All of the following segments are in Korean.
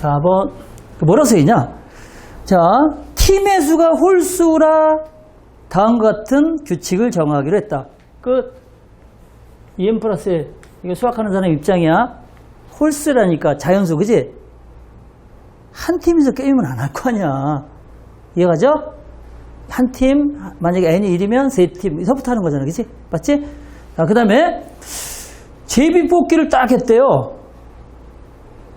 4번. 뭐라 써있냐? 자, 팀의 수가 홀수라 다음과 같은 규칙을 정하기로 했다. 끝. EM 플러스 1. 이거 수학하는 사람 입장이야. 홀수라니까 자연수, 그지? 한 팀에서 게임은 안 할 거 아니야. 이해가죠? 한 팀, 만약에 N이 1이면 세 팀, 서부터 하는 거잖아. 그지? 맞지? 자, 그 다음에 제비 뽑기를 딱 했대요.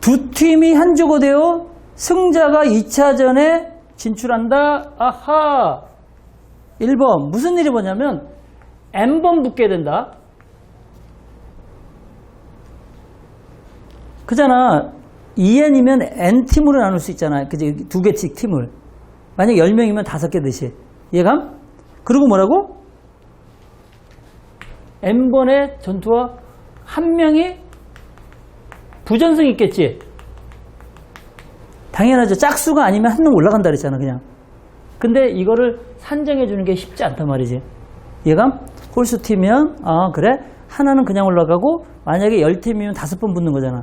두 팀이 한 조가 되어 승자가 2차전에 진출한다. 아하. 1번. 무슨 일이 뭐냐면 N번 붙게 된다. 그잖아. 2N이면 N팀으로 나눌 수 있잖아. 그지? 두 개씩 팀을. 만약 10명이면 다섯 개 듯이. 이해감? 그리고 뭐라고? N번의 전투와 한 명이 부전승이 있겠지. 당연하죠. 짝수가 아니면 한명 올라간다 그랬잖아, 그냥. 근데 이거를 산정해 주는 게 쉽지 않단 말이지. 얘가 홀수 팀이면, 아, 그래? 하나는 그냥 올라가고, 만약에 열 팀이면 다섯 번 붙는 거잖아.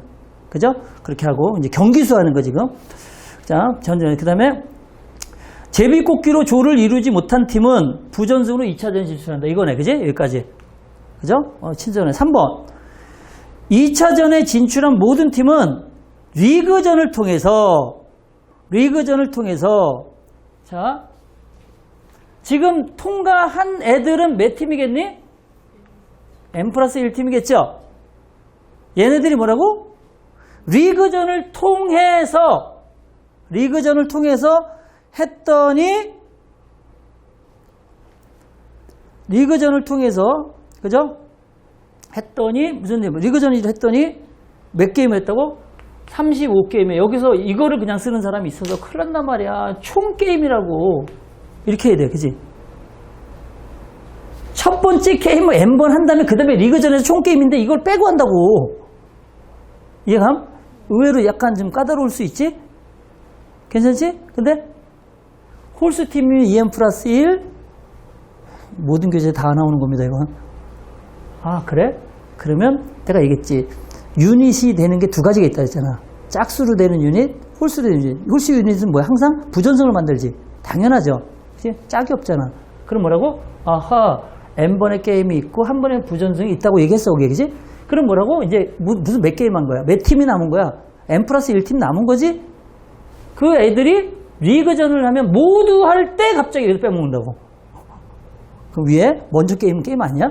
그죠? 그렇게 하고, 이제 경기수 하는 거 지금. 자, 전전, 그 다음에, 제비뽑기로 조를 이루지 못한 팀은 부전승으로 2차전 진출한다. 이거네, 그지? 여기까지. 그죠? 어, 친절해. 3번. 2차전에 진출한 모든 팀은 리그전을 통해서 리그전을 통해서 자 지금 통과한 애들은 몇 팀이겠니? M 플러스 1팀이겠죠? 얘네들이 뭐라고? 리그전을 통해서 리그전을 통해서 했더니 리그전을 통해서 그죠? 했더니 무슨 일? 리그전을 했더니 몇 게임을 했다고? 35게임에 여기서 이거를 그냥 쓰는 사람이 있어서 큰일 난단 말이야. 총 게임이라고 이렇게 해야 돼, 그지? 첫 번째 게임을 N번 한 다음에 그 다음에 리그전에서 총 게임인데 이걸 빼고 한다고. 이해감? 의외로 약간 좀 까다로울 수 있지? 괜찮지? 근데 홀수 팀이 2M 플러스 1 모든 교재 다 나오는 겁니다, 이건. 아, 그래? 그러면 내가 얘기했지. 유닛이 되는 게 두 가지가 있다 했잖아. 짝수로 되는 유닛, 홀수로 되는 유닛. 홀수 유닛은 뭐야? 항상 부전성을 만들지. 당연하죠. 그치? 짝이 없잖아. 그럼 뭐라고? 아하, n번의 게임이 있고 한 번의 부전성이 있다고 얘기했어, 거기, 그지? 그럼 뭐라고? 이제 무, 무슨 몇 게임 한 거야? 몇 팀이 남은 거야? n 플러스 1팀 남은 거지? 그 애들이 리그전을 하면 모두 할 때 갑자기 얘를 빼먹는다고. 그 위에 먼저 게임 게임 아니야?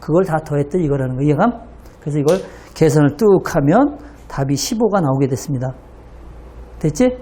그걸 다 더했더니 이거라는 거 이해감? 그래서 이걸 계산을 뚝 하면 답이 15가 나오게 됐습니다. 됐지?